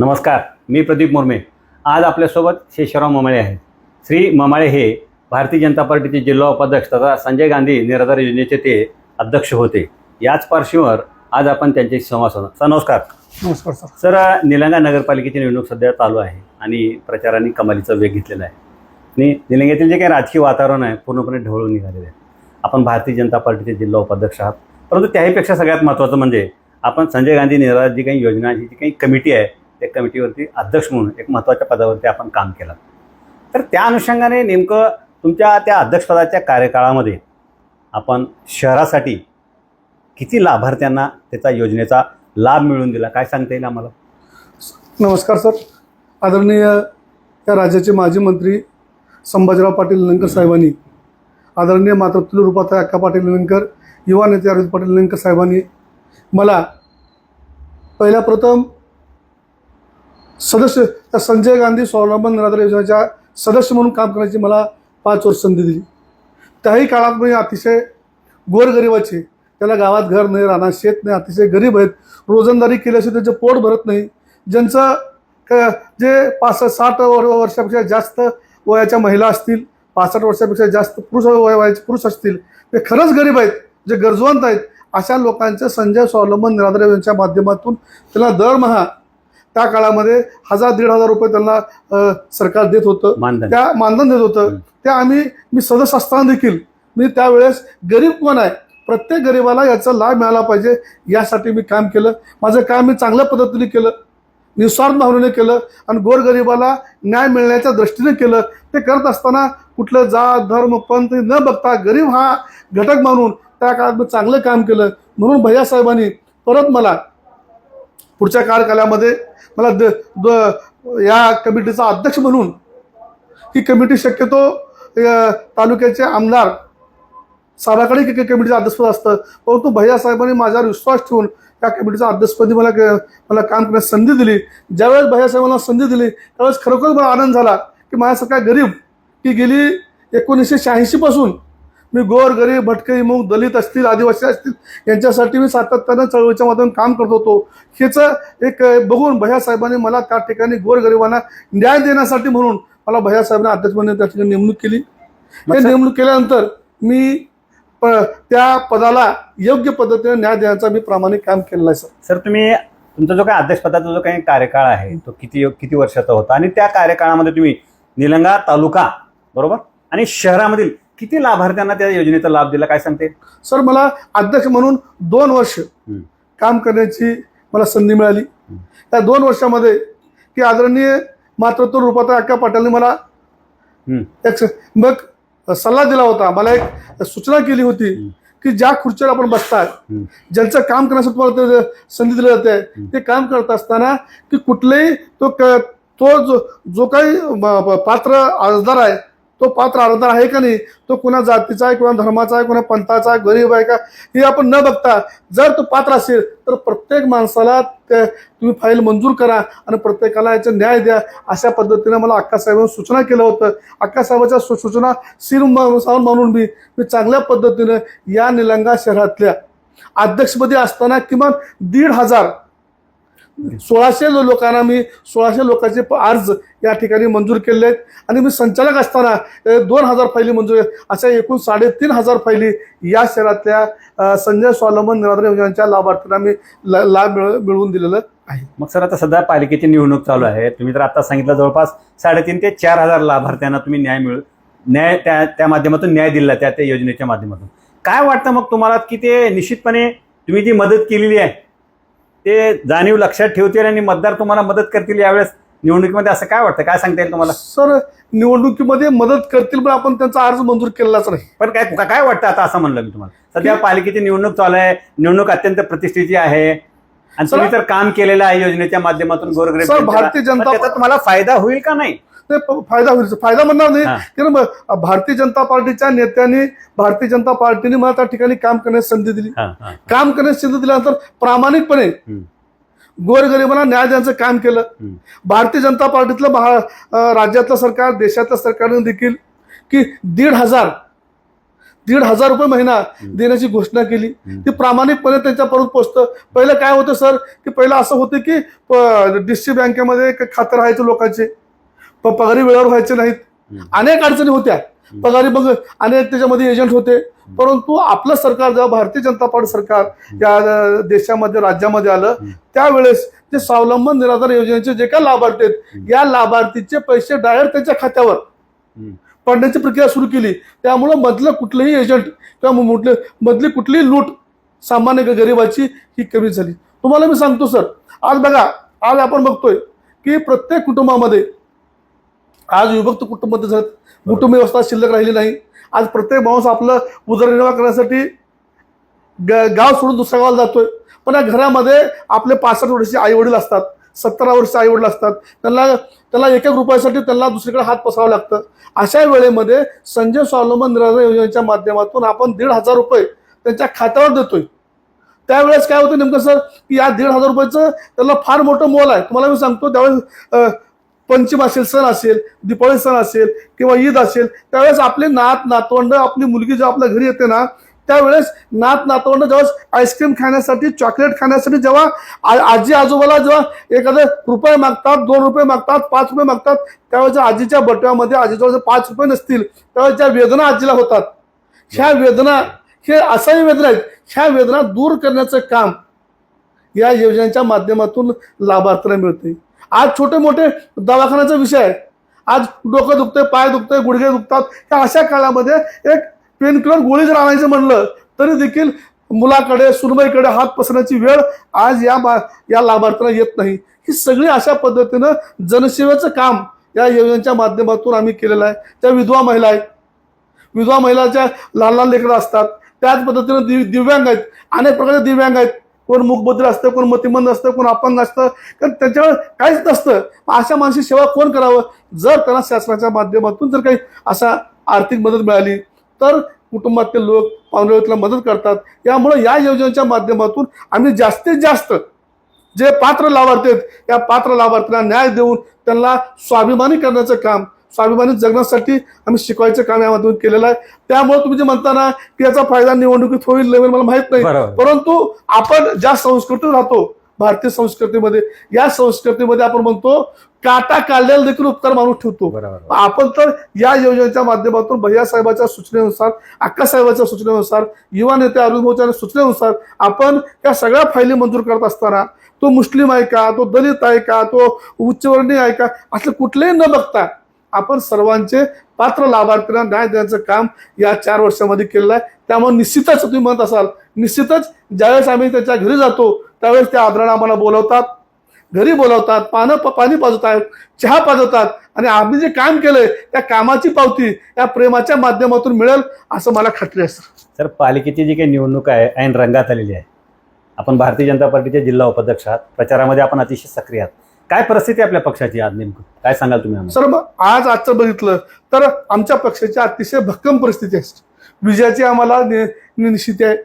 नमस्कार मी प्रदीप मुर्मे. आज आपल्यासोबत शेषराव ममाळे आहेत. श्री ममाळे हे भारतीय जनता पार्टीचे जिल्हा उपाध्यक्ष तथा संजय गांधी निराधार योजनेचे ते अध्यक्ष होते. याच पार्श्वभूमीवर आज आपण त्यांच्याशी संवाद सर नमस्कार. नमस्कार सर. सर निलंगा नगरपालिकेची निवडणूक सध्या चालू आहे आणि प्रचाराने कमालीचा वेग घेतलेला आहे. आणि निलंग्यातील जे काही राजकीय वातावरण आहे पूर्णपणे ढवळून निघालेलं आहे. आपण भारतीय जनता पार्टीचे जिल्हा उपाध्यक्ष आहात. परंतु त्याहीपेक्षा सगळ्यात महत्त्वाचं म्हणजे आपण संजय गांधी निराधार जी काही योजना जी काही कमिटी आहे त्या कमिटीवरती अध्यक्ष म्हणून एक महत्त्वाच्या पदावरती आपण काम केलं. तर त्या अनुषंगाने नेमकं तुमच्या त्या अध्यक्षपदाच्या कार्यकाळामध्ये आपण शहरासाठी किती लाभार्थ्यांना त्याचा योजनेचा लाभ मिळवून दिला? काय सांगता येईल आम्हाला? नमस्कार सर. आदरणीय या राज्याचे माजी मंत्री संभाजीराव पाटील निलंकर साहेबांनी आदरणीय मातृत्व रूपात अक्का पाटील निलंकर युवा नेते अरविंद पाटील निलंकर साहेबांनी मला पहिल्या प्रथम सदस्य त्या संजय गांधी स्वावलंबन निराधार योजनेच्या सदस्य म्हणून काम करण्याची मला पाच वर्ष संधी दिली. त्याही काळात मी अतिशय गोरगरिबाचे त्याला गावात घर नाही राहणार शेत नाही अतिशय गरीब आहेत. रोजंदारी केल्याशिवाय त्यांचं पोट भरत नाही. ज्यांचं क जे पासष्ट साठ वर्षापेक्षा जास्त वयाच्या महिला असतील पासष्ट वर्षापेक्षा जास्त पुरुष वय वयाचे पुरुष असतील ते खरंच गरीब आहेत जे गरजवंत आहेत. अशा लोकांचं संजय स्वावलंबन निराधार योजनेच्या माध्यमातून त्याला दरमहा त्या काळामध्ये हजार दीड हजार रुपये त्यांना सरकार देत होतं. त्या मानधन देत होतं. त्या आम्ही मी सदस्य असताना देखील मी त्यावेळेस गरीब कोण आहे प्रत्येक गरीबाला याचा लाभ मिळाला पाहिजे यासाठी मी काम केलं. माझं काम मी चांगल्या पद्धतीने केलं. निस्वार्थ भावनेने केलं आणि गोरगरिबाला न्याय मिळण्याच्या दृष्टीने केलं. ते करत असताना कुठलं जात धर्म पंथ न बघता गरीब हा घटक मानून त्या काळात मी चांगलं काम केलं. म्हणून भैयासाहेबांनी परत मला पुढच्या कार्यकालामध्ये मला द, द या कमिटीचा अध्यक्ष म्हणून ही कमिटी शक्यतो तालुक्याचे आमदार साहेबाकडे कमिटीचं अध्यक्षपद असतं. परंतु भैया साहेबांनी माझ्यावर विश्वास ठेवून त्या कमिटीचा अध्यक्षपदी मला मला काम करण्यास संधी दिली. ज्यावेळेस भैया साहेबांना संधी दिली त्यावेळेस खरोखर मला आनंद झाला की माझ्यासारखा गरीब की गेली एकोणीसशे शहाऐंशीपासून मी गोर गरीब भटके मूग दलित असतील आदिवासी असतील यांच्यासाठी मी सातत्यानं चळवळीच्या माध्यमातून काम करत होतो. हेचं एक बघून भैया साहेबांनी मला त्या ठिकाणी गोरगरिबांना न्याय देण्यासाठी म्हणून मला भैया साहेबांनी अध्यक्ष म्हणून त्या ठिकाणी नेमणूक केली. ते सर- नेमणूक केल्यानंतर मी त्या पदाला योग्य पद्धतीने न्याय देण्याचा मी प्रामाणिक काम केलेलं आहे सर. सर तुम्ही तुमचा जो काही अध्यक्षपदाचा जो काही कार्यकाळ आहे तो किती किती वर्षाचा होता? आणि त्या कार्यकाळामध्ये तुम्ही निलंगा तालुका बरोबर? आणि शहरामधील किती लाभार्थ्यांना त्या योजनेचा लाभ दिला काय सांगते सर मला अध्यक्ष म्हणून दोन वर्ष. काम करण्याची मला संधी मिळाली. त्या दोन वर्षामध्ये की आदरणीय मातृत्व रूपात अक्का पाटीलने मला. एक मग सल्ला दिला होता मला एक सूचना केली होती. की ज्या खुर्चीवर आपण बसताय हं. ज्यांचं काम करण्यासाठी तुम्हाला ते संधी दिली जाते. ते काम करत असताना की कुठलेही तो तो जो जो काही पात्र अर्जदार आहे तो पात्र अर्जदार आहे का नाही? तो कुणा जातीचा आहे कुणा धर्माचा आहे कुणा पंथाचा आहे गरीब आहे का? हे आपण न बघता जर तो पात्र असेल तर प्रत्येक माणसाला त्या तुम्ही फाईल मंजूर करा आणि प्रत्येकाला याचा न्याय द्या. अशा पद्धतीने मला अक्कासाहेबांनी सूचना केलं होतं. अक्कासाहेबाच्या सू- सूचना सिर मानून मी मी चांगल्या पद्धतीनं या निलंगा शहरातल्या अध्यक्षपदी असताना किमान दीड हजार सोळाशे लो- लोकांना मी सोळाशे लोकांचे अर्ज या ठिकाणी मंजूर केले आहेत. आणि मी संचालक असताना दोन हजार फायली मंजूर आहेत. अशा एकूण साडेतीन हजार फायली या शहरातल्या संजय स्वावलंबन निराधार योजनांच्या लाभार्थ्यांना मी लाभ मिळवून दिलेलं आहे. मग सर आता सध्या पालिकेची निवडणूक चालू आहे. तुम्ही तर आता सांगितलं जवळपास साडेतीन ते चार हजार लाभार्थ्यांना तुम्ही न्याय मिळू न्याय त्या त्या माध्यमातून न्याय दिला त्या त्या योजनेच्या माध्यमातून. काय वाटतं मग तुम्हाला की ते निश्चितपणे तुम्ही जी मदत केलेली आहे ते जाणीव लक्षात ठेवतील आणि मतदार तुम्हाला मदत करतील यावेळेस निवडणुकीमध्ये असं काय वाटतं? काय सांगता येईल तुम्हाला? सर निवडणुकीमध्ये मदत करतील पण आपण त्यांचा अर्ज मंजूर केलेलाच नाही. पण काय काय वाटतं आता असं म्हणलं मी तुम्हाला? सध्या पालिकेची निवडणूक चालू आहे निवडणूक अत्यंत प्रतिष्ठेची आहे. आणि तुम्ही तर काम केलेलं आहे योजनेच्या माध्यमातून गोरगरीब. भारतीय जनता- तुम्हाला फायदा होईल का नाही? ते फायदा होईल फायदा म्हणणार नाही. कारण भारतीय जनता पार्टीच्या नेत्यांनी भारतीय जनता पार्टीने मला त्या ठिकाणी काम करण्यास संधी दिली. काम करण्यास संधी दिल्यानंतर प्रामाणिकपणे. गोरगरिबांना न्याय द्यायचं काम केलं. भारतीय जनता पार्टीतलं महा राज्यातलं सरकार देशातलं सरकारने देखील की दीड हजार दीड हजार रुपये महिना देण्याची घोषणा केली. ती प्रामाणिकपणे त्यांच्यापर्यंत पोहोचतं पहिलं काय होतं सर की पहिलं असं होतं की डिस्ट्रिक्ट बँकेमध्ये खातं राहायचं लोकांचे प- पगारी वेळेवर व्हायचे नाहीत. अनेक अडचणी होत्या. पगारी मग अनेक त्याच्यामध्ये एजंट होते. परंतु आपलं सरकार जेव्हा भारतीय जनता पार्टी सरकार या देशामध्ये राज्यामध्ये आलं. त्यावेळेस जे स्वावलंबन निराधार योजनेचे जे काय लाभार्थी आहेत. या लाभार्थीचे पैसे डायरेक्ट त्यांच्या खात्यावर. पडण्याची प्रक्रिया सुरू केली. त्यामुळं मधलं कुठलंही एजंट किंवा म्हटलं मधली कुठलीही लूट सामान्य गरिबाची ही कमी झाली. तुम्हाला मी सांगतो सर. आज बघा आज आपण बघतोय की प्रत्येक कुटुंबामध्ये आज विभक्त कुटुंब झालं कुटुंब व्यवस्था शिल्लक राहिली नाही. आज प्रत्येक माणूस आपलं उदरनिर्वाह करण्यासाठी ग- गाव सोडून दुसऱ्या गावाला जातोय. पण या घरामध्ये आपले पासष्ट वर्षाचे आई वडील असतात सत्तरा वर्षाचे आई वडील असतात. त्यांना त्यांना एक एक रुपयासाठी त्यांना दुसरीकडे हात पसरावं लागतं. अशा वेळेमध्ये संजय स्वावलंबन निराधार योजनेच्या माध्यमातून आपण दीड हजार रुपये त्यांच्या खात्यावर देतोय. त्यावेळेस काय होतं नेमकं सर? की या दीड हजार रुपयाचं त्याला फार मोठं मोल आहे. तुम्हाला मी सांगतो त्यावेळेस पंचम असेल सण असेल दीपावली सण असेल किंवा ईद असेल त्यावेळेस आपले नात नातवंड आपली मुलगी जेव्हा आपल्या घरी येते ना त्यावेळेस नात नातवंड जेव्हा आईस्क्रीम खाण्यासाठी चॉकलेट खाण्यासाठी जेव्हा आ- आजी आजोबाला जेव्हा एखादं रुपये मागतात दोन रुपये मागतात पाच रुपये मागतात त्यावेळेस आजीच्या बटव्यामध्ये आजीजवळ जर पाच रुपये नसतील त्यावेळेस ज्या वेदना आजीला होतात ह्या वेदना हे असाही वेदना आहेत. ह्या वेदना दूर करण्याचं काम या योजनेच्या माध्यमातून लाभार्थ्याला मिळते आज छोटे मोठे दवाखान्याचा विषय आहे. आज डोकं दुखतंय पाय दुखतंय गुडघे दुखतात. ह्या अशा काळामध्ये एक पेन किलर गोळी जर आणायचं म्हणलं तरी देखील मुलाकडे सुनबाईकडे हात पसरण्याची वेळ आज या मा- या लाभार्थ्यांना येत नाही. ही सगळी अशा पद्धतीनं जनसेवेचं काम या योजनेच्या माध्यमातून आम्ही केलेलं आहे. त्या विधवा महिला आहेत. विधवा महिलाच्या लहान लहान लेकरं असतात. त्याच पद्धतीनं दि दिव्यांग आहेत. अनेक प्रकारचे दिव्यांग आहेत. कोण मुखबद्र असतं कोण मतिमंद असतं कोण अपंग असतं कारण त्यांच्यावर काहीच नसतं. अशा माणसाची सेवा कोण करावं? जर त्यांना शासनाच्या माध्यमातून जर काही असा आर्थिक मदत मिळाली तर कुटुंबातील लोक पाहुण्याला मदत करतात. यामुळे या योजनेच्या माध्यमातून आम्ही जास्तीत जास्त जे पात्र लाभार्थी आहेत या पात्र लाभार्थ्यांना न्याय देऊन त्यांना स्वाभिमानी करण्याचं काम स्वाभिमानी जगण्यासाठी आम्ही शिकवायचं काम या माध्यमातून केलेलं आहे. त्यामुळे तुम्ही जे म्हणता ना की याचा फायदा निवडणुकीत होईल होईल मला माहीत नाही. परंतु आपण ज्या संस्कृतीत राहतो भारतीय संस्कृतीमध्ये या संस्कृतीमध्ये आपण म्हणतो काटा काढलेला देखील उपकार माणूस ठेवतो. आपण तर या योजनेच्या माध्यमातून भैया साहेबाच्या सूचनेनुसार अक्का साहेबाच्या सूचनेनुसार युवा नेते अरुण भाऊच्या सूचनेनुसार आपण या सगळ्या फायली मंजूर करत असताना तो मुस्लिम आहे का तो दलित आहे का तो उच्चवर्णीय आहे का असं कुठलेही न बघता आपण सर्वांचे पात्र लाभार्थ्यांना न्याय देण्याचं काम या चार वर्षामध्ये केलेलं आहे. त्यामुळे निश्चितच तुम्ही म्हणत असाल निश्चितच ज्यावेळेस आम्ही त्याच्या घरी जातो त्यावेळेस त्या आदरानं आम्हाला बोलवतात. घरी बोलवतात पानं प- पाणी पाजवतात चहा पाजवतात आणि आम्ही जे काम केलंय त्या कामाची पावती या प्रेमाच्या माध्यमातून मिळेल असं मला खात्री आहे सर पालिकेची जी काही निवडणूक आहे ऐन रंगात आलेली आहे. आपण भारतीय जनता पार्टीचे जिल्हा उपाध्यक्ष आहात. प्रचारामध्ये आपण अतिशय सक्रिय आहात. काय परिस्थिती आहे आपल्या पक्षाची आज नेमकं? काय सांगाल तुम्ही आम्हाला? सर मग आज आजचं बघितलं तर आमच्या पक्षाची अतिशय भक्कम परिस्थिती आहे. विजयाची आम्हाला नि- नि- निश्चिती आहे.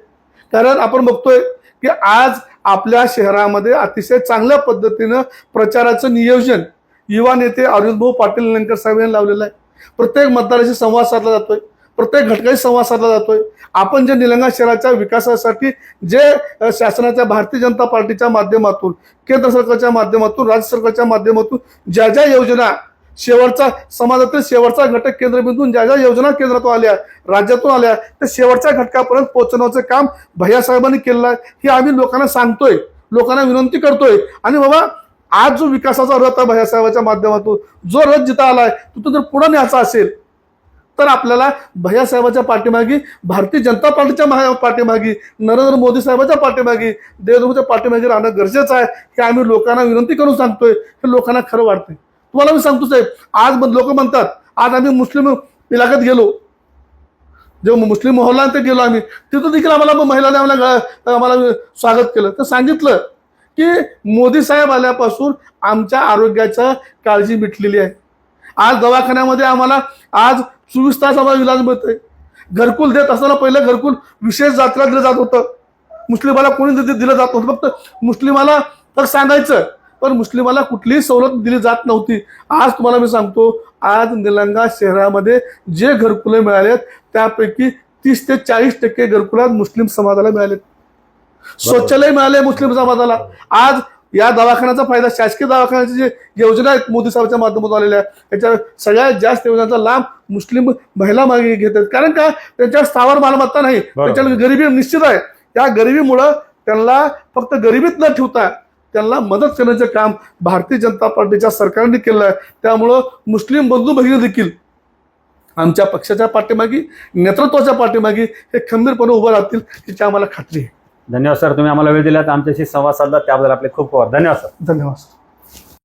कारण आपण बघतोय की आज आपल्या शहरामध्ये अतिशय चांगल्या पद्धतीनं प्रचाराचं नियोजन युवा नेते अरविंदभाऊ पाटील निलंगेकर साहेब यांनी लावलेलं आहे. प्रत्येक मतदाराशी संवाद साधला जातोय. प्रत्येक घटकाशी संवाद साधला जातोय. आपण जे निलंगा शहराच्या विकासासाठी जे शासनाच्या भारतीय जनता पार्टीच्या माध्यमातून केंद्र सरकारच्या माध्यमातून राज्य सरकारच्या माध्यमातून ज्या ज्या योजना शेवटचा समाजातील शेवटचा घटक केंद्रबिंदून ज्या ज्या योजना केंद्रातून आल्या राज्यातून आल्या त्या शेवटच्या घटकापर्यंत पोहोचवण्याचं काम भैया साहेबांनी केलेलं आहे. हे आम्ही लोकांना सांगतोय लोकांना विनंती करतोय. आणि बाबा आज जो विकासाचा रथ आहे भैया साहेबांच्या माध्यमातून जो रथ जिथं आलाय तिथून जर पुढे न्यायचा असेल तर आपल्याला भैया साहेबाच्या पाठीमागे भारतीय जनता पार्टीच्या महा- पाठीमागे नरेंद्र मोदी साहेबाच्या पाठीमागे देवेंद्रच्या पाठीमागे राहणं गरजेचं आहे. हे आम्ही लोकांना विनंती करून सांगतोय. हे लोकांना खरं वाटतंय. तुम्हाला मी सांगतो साहेब आज लोक म्हणतात आज आम्ही मुस्लिम इलाक्यात गेलो. जेव्हा मुस्लिम मोहल्ला ते गेलो आम्ही तिथं देखील आम्हाला महिलाने आम्हाला आम्हाला स्वागत केलं. तर सांगितलं की मोदी साहेब आल्यापासून आमच्या आरोग्याच्या काळजी मिटलेली आहे. आज दवाखान्यामध्ये आम्हाला आज चोवीस तास आम्हाला इलाज मिळतोय. घरकुल देत असताना पहिलं घरकुल विशेष जातीला दिलं जात होतं. मुस्लिमाला कोणी दिलं जात नव्हतं. फक्त मुस्लिमाला तर सांगायचं. पण मुस्लिमाला कुठलीही सवलत दिली जात नव्हती. आज तुम्हाला मी सांगतो आज निलंगा शहरामध्ये जे घरकुले मिळालेत त्यापैकी तीस ते चाळीस टक्के घरकुलात मुस्लिम समाजाला मिळाले शौचालय मिळाले मुस्लिम समाजाला. आज या दवाखान्याचा फायदा शासकीय दवाखान्याची जे योजना आहेत मोदी साहेबांच्या माध्यमातून आलेल्या त्याच्या सगळ्यात जास्त योजनांचा लाभ मुस्लिम महिला मागे घेतात कारण का? त्यांच्या स्थावर मालमत्ता नाही. त्यांच्या गरिबी निश्चित आहे. त्या गरिबीमुळं त्यांना फक्त गरिबीत न ठेवता त्यांना मदत करण्याचं काम भारतीय जनता पार्टीच्या सरकारने केलं आहे. त्यामुळं मुस्लिम बंधू भगिनी देखील आमच्या पक्षाच्या पाठीमागे नेतृत्वाच्या पाठीमागे हे खंबीरपणे उभं राहतील याची आम्हाला खात्री आहे. धन्यवाद सर तुम्ही आम्हाला वेळ दिलात आमच्याशी संवाद साधला त्याबद्दल आपले खूप खूप धन्यवाद सर. धन्यवाद